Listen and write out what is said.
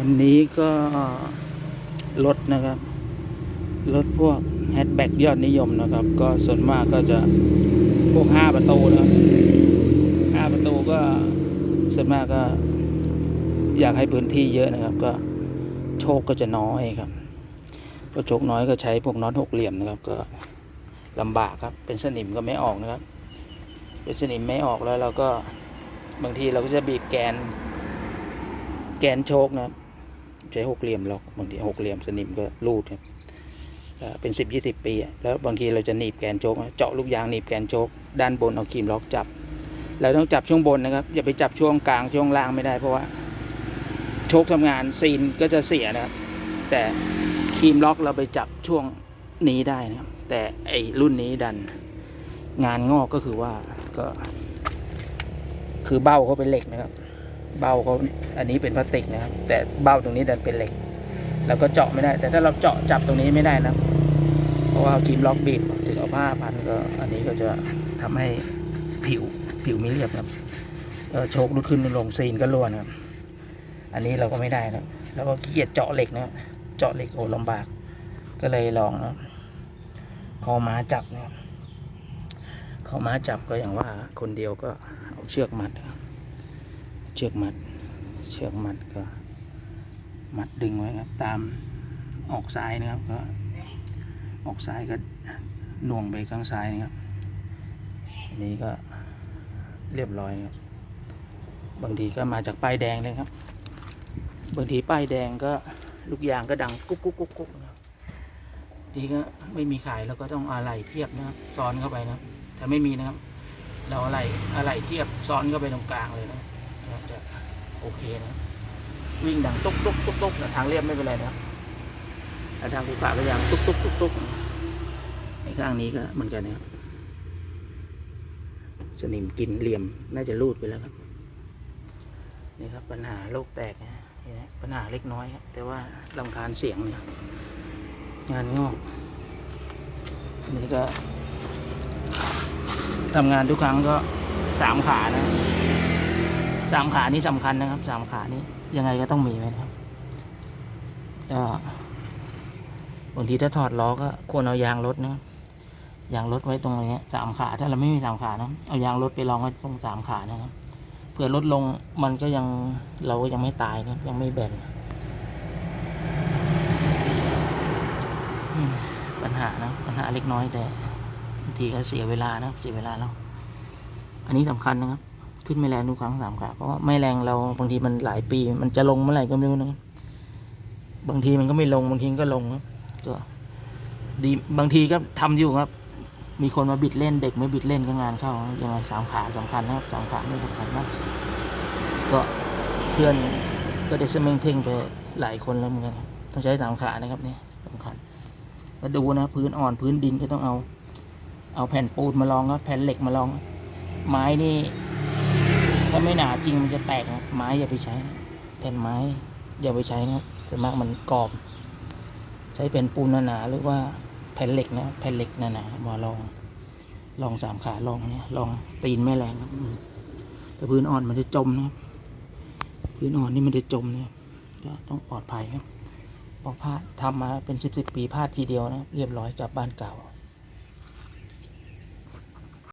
วันนี้ก็รถนะครับรถพวกแฮชแบ็กยอดนิยมนะครับ ก็ส่วนมากก็จะพวกห้าประตูนะห้าประตูก็ส่วนมากก็ อยากให้พื้นที่เยอะนะครับ ก็โชคก็จะน้อยครับก็โชคน้อยก็ใช้พวกน็อตหกเหลี่ยมนะครับ ก็ลำบากครับ เป็นสนิมก็ไม่ออกนะครับ เป็นสนิมไม่ออกแล้วเราก็บางทีเราก็จะบีบแกน แกนโชคนะครับ ใช้หกเหลี่ยมล็อกบางทีหกเหลี่ยมสนิมก็รูดครับเป็นสิบยี่สิบปี แล้วบางทีเราจะหนีบแกนโชคเจาะลูกยางหนีบแกนโชคด้านบนเอาครีมล็อกจับ เราต้องจับช่วงบนนะครับ อย่าไปจับช่วงกลางช่วงล่างไม่ได้เพราะว่า โชคทำงานซีนก็จะเสียนะครับ แต่ครีมล็อกเราไปจับช่วงนี้ได้นะครับ แต่ไอรุ่นนี้ดันงานงอกก็คือว่าก็ คือเบ้าเขาเป็นเหล็กนะครับ เบ้าเขาอันนี้เป็นพลาสติกนะครับ แต่เบ้าตรงนี้ดันเป็นเหล็ก แล้วก็เจาะไม่ได้ แต่ถ้าเราเจาะจับตรงนี้ไม่ได้นะ เพราะว่าครีมล็อกบีบถึงเอาผ้าพันก็อันนี้ก็จะทำให้ผิวผิวไม่เรียบครับโชคลุดขึ้นลงซีนก็ร่วนครับ อันนี้เราก็ไม่ได้นะแล้วก็ขี้เกียจเจาะเหล็กนะเจาะเหล็กโอ้ลำบาก ก็เลยลองนะคอม้าจับนะครับคอม้าจับก็อย่างว่าคนเดียวก็เอาเชือกมัดนะ เชือกมัด เชือกมัดก็มัดดึงไว้ครับ ตามออกซ้ายนะครับก็ออกซ้ายก็หน่วงไปข้างซ้ายนะครับอันนี้ก็เรียบร้อยครับ บางทีก็มาจากป้ายแดงเลยครับ บางทีป้ายแดงก็ลูกยางก็ดังกุ๊กกุ๊กกุ๊กกุ๊กนะครับทีก็ไม่มีขายเราก็ต้องอะไหล่เทียบนะครับซ้อนเข้าไปนะ ถ้าไม่มีนะครับ เราอะไหล่อะไหล่เทียบซ้อนเข้าไปตรงกลางเลยนะครับ นะครับจะโอเคนะ วิ่งดังตุ๊กตุ๊กตุ๊กตุ๊กแต่ทางเรียบไม่เป็นไรนะครับแต่ทางภูเขาก็ยังตุ๊กตุ๊กตุ๊กตุ๊กในข้างนี้ก็เหมือนกันนะครับสนิมกินเหลี่ยมน่าจะรูดไปแล้วครับ นี่ครับปัญหาโรคแตกนะนี่นะปัญหาเล็กน้อยครับแต่ว่าลำคาญเสียงเนี่ยงานงอกนี่ก็ทำงานทุกครั้งก็สามขานะ สามขานี่สำคัญนะครับสามขานี่ยังไงก็ต้องมีไว้นะครับก็บางทีถ้าถอดล้อก็ควรเอายางรถนะยางรถไว้ตรงนี้สามขาถ้าเราไม่มีสามขานะเอายางรถไปรองไว้ตรงสามขานะครับเผื่อลดลงมันก็ยังเราก็ยังไม่ตายนะยังไม่แบนปัญหานะปัญหาเล็กน้อยแต่บางทีก็เสียเวลานะเสียเวลาแล้วอันนี้สำคัญนะครับ ขึ้นไม่แรงทุกครั้งสามขาเพราะว่าไม่แรงเราบางทีมันหลายปี มันจะลงเมื่อไหร่ก็ไม่รู้นะบางทีมันก็ไม่ลงบางทีก็ลงครับก็ดีบางทีก็ทำอยู่ครับ มีคนมาบิดเล่นเด็กไม่บิดเล่นก็งานเข้ายังไงสามขาสำคัญนะครับสามขาไม่สำคัญมากก็เพื่อนก็ได้สมิงเท่งไปหลายคนแล้วเหมือนกันต้องใช้สามขานะครับนี่สำคัญก็ดูนะพื้นอ่อนพื้นดินก็ต้องเอา เอาแผ่นปูนมาลองครับแผ่นเหล็กมาลอง ไม้นี่ ถ้าไม่หนาจริงมันจะแตกนะไม้อย่าไปใช้นะแผ่นไม้อย่าไปใช้นะครับส่วนมากมันกรอบ ใช้แผ่นปูนหนาๆหรือว่าแผ่นเหล็กนะแผ่นเหล็กหนาๆมาลองลองสามขาลองเนี่ยลองตีนไม่แรงครับแต่พื้นอ่อนมันจะจมนะครับพื้นอ่อนนี่มันจะจมเนี่ยก็ต้องปลอดภัยครับพอพลาดทำมาเป็นสิบสิบปีพลาดทีเดียวนะ เรียบร้อยกลับบ้านเก่า